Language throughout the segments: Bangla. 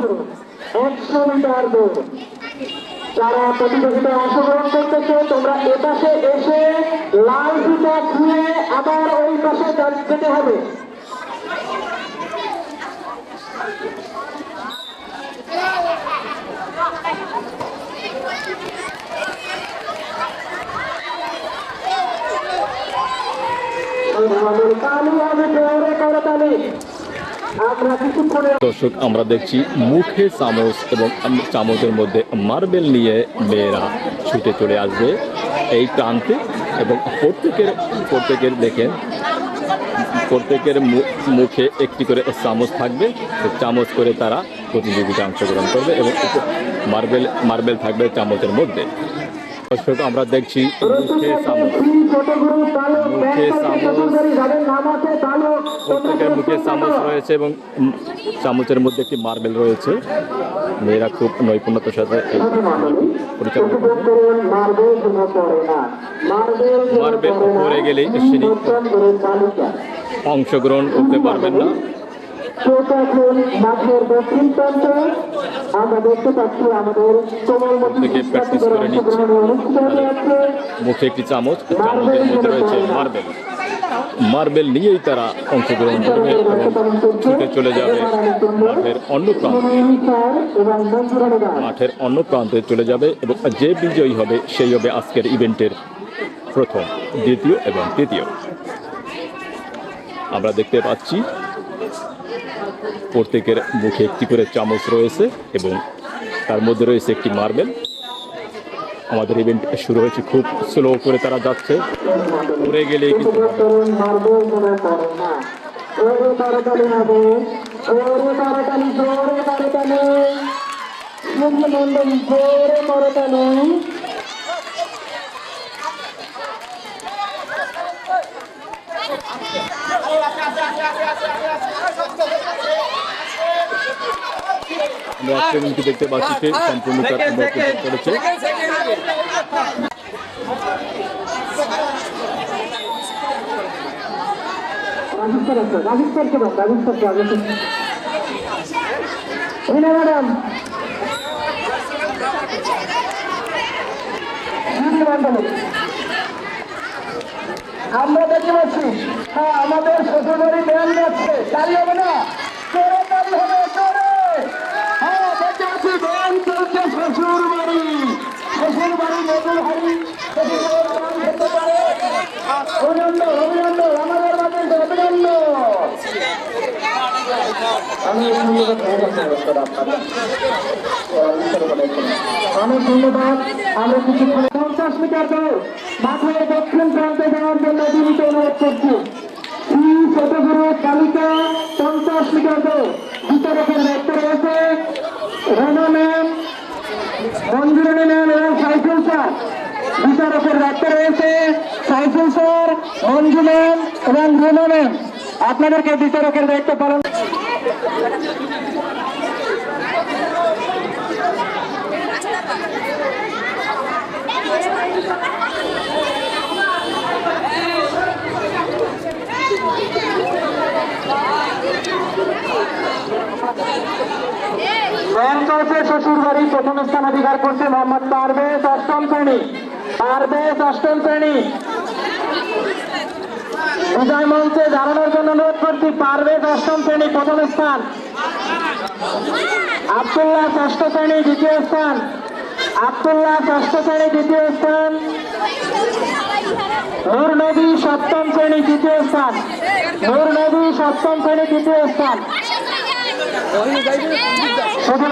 গ্রুপ একশো মিটার দৌড় যারা প্রতিযোগিতায় অংশগ্রহণ করতেছে তোমরা এপাশে এসে লাল জুতা খুলে আবার ওই পাশে যেতে হবে। আমাদের কালি আমি আমরা কিছুক্ষণের দর্শক, আমরা দেখছি মুখে চামচ এবং চামচের মধ্যে মার্বেল নিয়ে মেয়েরা ছুটে চলে আসবে এই প্রান্তে এবং প্রত্যেকের প্রত্যেকের দেখেন, প্রত্যেকের মুখে একটি করে চামচ থাকবে। চামচ করে তারা প্রতিযোগিতায় অংশগ্রহণ করবে এবং মার্বেল মার্বেল থাকবে চামচের মধ্যে। দর্শক, আমরা দেখছি মুখে রয়েছে এবং চামচের মধ্যে একটি মার্বেল রয়েছে। মেয়েরা খুব নৈপুণ্যতার সাথে মার্বেল গেলেই সিঁড়ি অংশগ্রহণ করতে পারবেন না। চোখ মাঠের দক্ষিণ প্রান্তে আমরা দেখতে পাচ্ছি আমাদের মুখে একটি চামচ চামচের মধ্যে রয়েছে মার্বেল। মার্বেল নিয়েই তারা অংশগ্রহণ করবে ছুটে চলে যাবে মাঠের অন্য প্রান্তে। মাঠের অন্য প্রান্তে চলে যাবে এবং যে বিজয়ী হবে সেই হবে আজকের ইভেন্টের প্রথম দ্বিতীয় এবং তৃতীয়। আমরা দেখতে পাচ্ছি প্রত্যেকের মুখে একটি করে চামচ রয়েছে এবং তার মধ্যে রয়েছে একটি মার্বেল। আমাদের ইভেন্ট শুরু হয়েছে খুব স্লো করে তারা যাচ্ছে। কিন্তু পড়ে জোরে তাড়াতাড়ি। আমরা ইভেন্টটি দেখতে পাচ্ছি যে সম্পূর্ণ করেছে। আছে রাজস্থান কেন রাজস্থান কে আগে হিনা ম্যাডাম হিনা ম্যাডাম আমরা দেখতে পাচ্ছি হ্যাঁ আমাদের শ্বশুরবাড়ি ব্যায়াম যাচ্ছে তাই হবে না চোরে তাই হবে চোরে। হ্যাঁ দেখতে পাচ্ছি ব্যায়াম চলছে শ্বশুর বাড়ি। শ্বশুর বাড়ি নতুন হাড়ি আমি অনেক ধন্যবাদ। আমরা কিছুক্ষণ পঞ্চাশ মিটার দৌড়। মাঠের দক্ষিণ প্রান্তে যাওয়ার জন্য অনুরোধ করছি। শ্রী শতগুরু কালিকা পঞ্চাশ দৌড়। বিতরকের দায়িত্ব রয়েছে। রনা ম্যাম মঞ্জুরণী ম্যাম এবং সাইফুল স্যার। বিচারকের দায়িত্ব রয়েছে। সাইফুল স্যার মঞ্জু ম্যাম এবং রুনা ম্যাম আপনাদেরকে বিচারকের দায়িত্ব পালন প্রথম স্থান অধিকার করছে মোহাম্মদ পারভেজ অষ্টম শ্রেণি। পারভেজ অষ্টম শ্রেণি। বিজয় মঞ্চে দাঁড়ানোর জন্য অনুরোধ করছি পারভেজ অষ্টম শ্রেণি প্রথম স্থান আবদুল্লাহ ষষ্ঠ শ্রেণি দ্বিতীয় স্থান। আবদুল্লাহ ষষ্ঠ শ্রেণি দ্বিতীয় স্থান। নূর নবী সপ্তম শ্রেণি দ্বিতীয় স্থান। নূর নবী সপ্তম শ্রেণি দ্বিতীয় স্থান। শুধু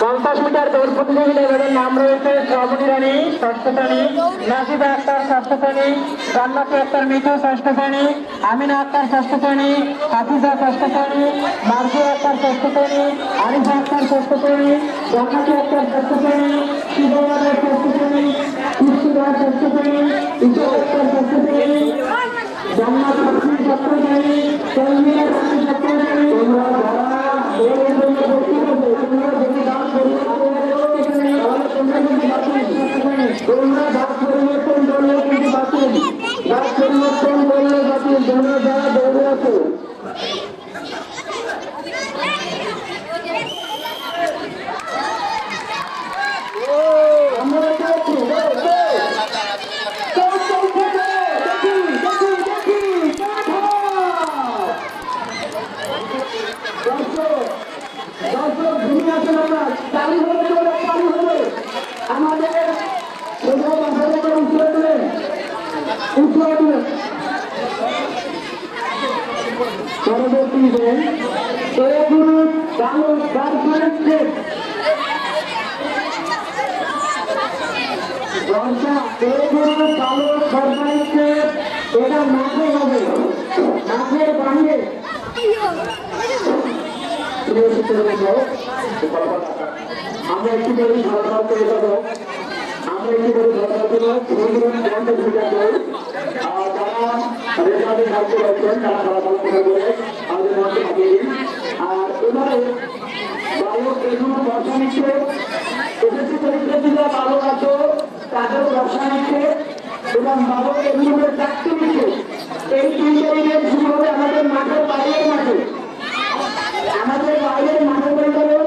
পঞ্চাশ মিটার দৌড় প্রতিযোগিতায় তাদের নাম রয়েছে শ্রাবণী রানী ষষ্ঠ শ্রেণি নাজিদা আক্তার ষষ্ঠ শ্রেণি জান্নাতি আক্তার, মিঠু ষষ্ঠ শ্রেণি আমিনা আক্তার ষষ্ঠ শ্রেণি হাফিজা ষষ্ঠ শ্রেণি মার্জু আক্তার ষষ্ঠ শ্রেণি আরিফা আক্তার ষষ্ঠ শ্রেণি জান্নাতি আক্তার ষষ্ঠ বাকি দৌড়ে যারা দৌড়ে আছে তালি হবে দিবেন গ্রুপ বালক এ গ্রুপ বালক গার্মেন্টসের এটা মাঠে হবে মাঠের বাইরে আমরা একটু করে ঘটনা করে দেবো আমরা একটু করে ঘটনা করে তারা ফলাফল করে বলে আমাদের মধ্যে থাকিয়ে দিন। আর এবারে বালক এগুলো ব্যবসা নিচ্ছে আছে তাদেরও ব্যবসা নিচ্ছে এবং বালক এগুলোকে চাকরি নিচ্ছে, এই শুরু হবে আমাদের মাঠের বাইরের মাঠে, আমাদের বাইরের মাঠে পরিচালন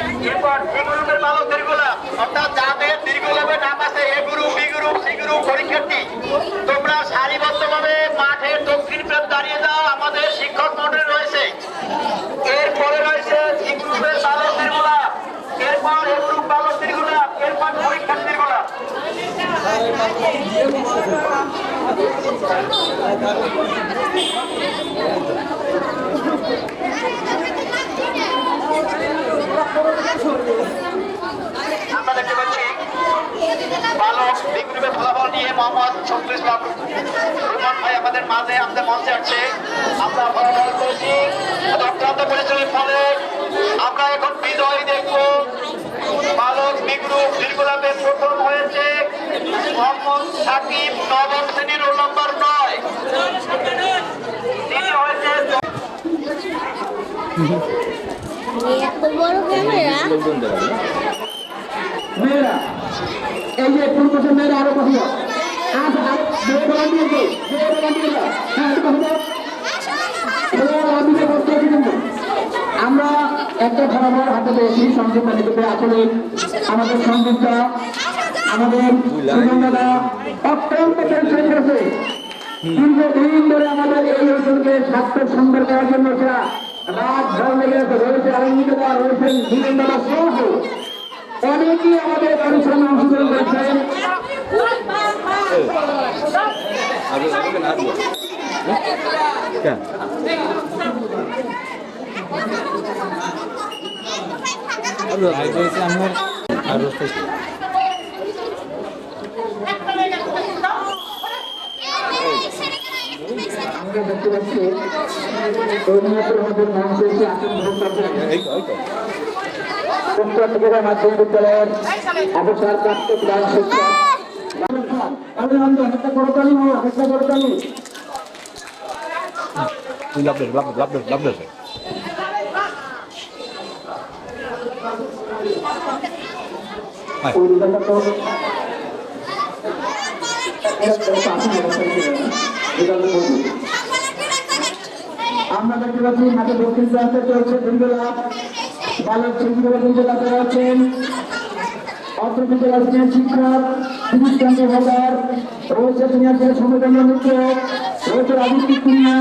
এরপর এ গ্রুপের বালক দীর্ঘলা অর্থাৎ যাদের দীর্ঘলাভে নাম আছে, A group B group C group পরীক্ষার্থী। তোমরা সারিবদ্ধভাবে মাঠের দক্ষিণ প্রান্ত দাঁড়িয়ে যাও, আমাদের শিক্ষক মন্ডলী রয়েছে। এরপরে রয়েছে সি গ্রুপের বালক এরপর এ গ্রুপ বালক দীর্ঘলা, এরপর পরীক্ষার্থী দীর্ঘলা। আমরা দেখতে পাচ্ছি বালক বি গ্রুপের ফলাফল নিয়ে মোহাম্মদ শমসুল ইসলাম ভাই আমাদের মাঝে আমাদের মঞ্চে আছে আমরা ফলাফল পেয়েছি। অত্যন্ত পরিশ্রমের ফলে আমরা এখন বিজয় দেখব। বালক বি গ্রুপ দীর্ঘলাভে প্রথম হয়েছে মোহাম্মদ সাকিব নবম শ্রেণির রোল নম্বর নয়। তিনি হয়েছে আমরা একটা ফলাফল হাতে পেয়েছি, সংযুক্তা নিকটে আসলে আমাদের সংযুক্তা, আমাদের সুগন্ধাদা অত্যন্ত পরিশ্রম করেছে দীর্ঘদিন ধরে আমাদের এই অঞ্চলকে স্বাস্থ্য সুন্দর করার জন্য সেরা রাত ভর লেগে রয়েছে আরঙ্গিকতা রয়েছেন সুগন্ধাদা সহ। অনেকেই আমাদের পরিশ্রমে অংশগ্রহণ করেছেন। আমরা দেখতে পাচ্ছি নাম পেয়েছে মাধ্যমিক বিদ্যালয়ের প্রধান শিক্ষক। লাভ লাভ লাভ লাভ দেবে পরিবেশটা তো একটা শাসন অবস্থা ছিল না। এটা আমি বলব। আমরা দেখতে পাচ্ছি হাতে দক্ষিণ প্রান্তে চলছে দুর্গলাভ বালক শিল্পীরা দুর্গলাভে রয়েছেন অর্থ বিদ্যালয়ের সিনিয়র শিক্ষক তিরিশ চন্দ্র হাজার। রয়েছে সিনিয়র সমবেদন মিত্র রয়েছে রাজনীতি কুমিয়া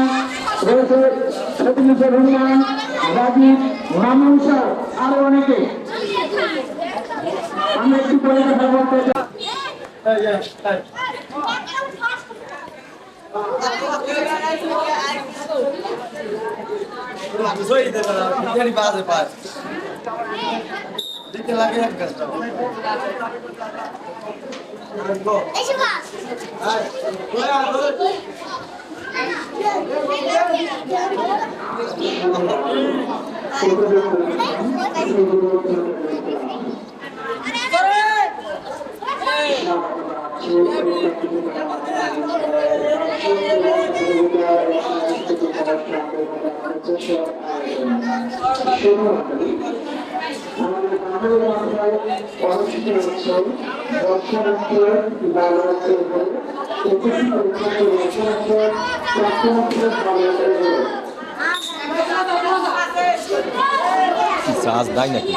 রয়েছে আরও অনেকে। আমরা একটু পরে কথা De verdad, ya ni pasa, pasa. এসে বাস কি চার্জ দেয় নাকি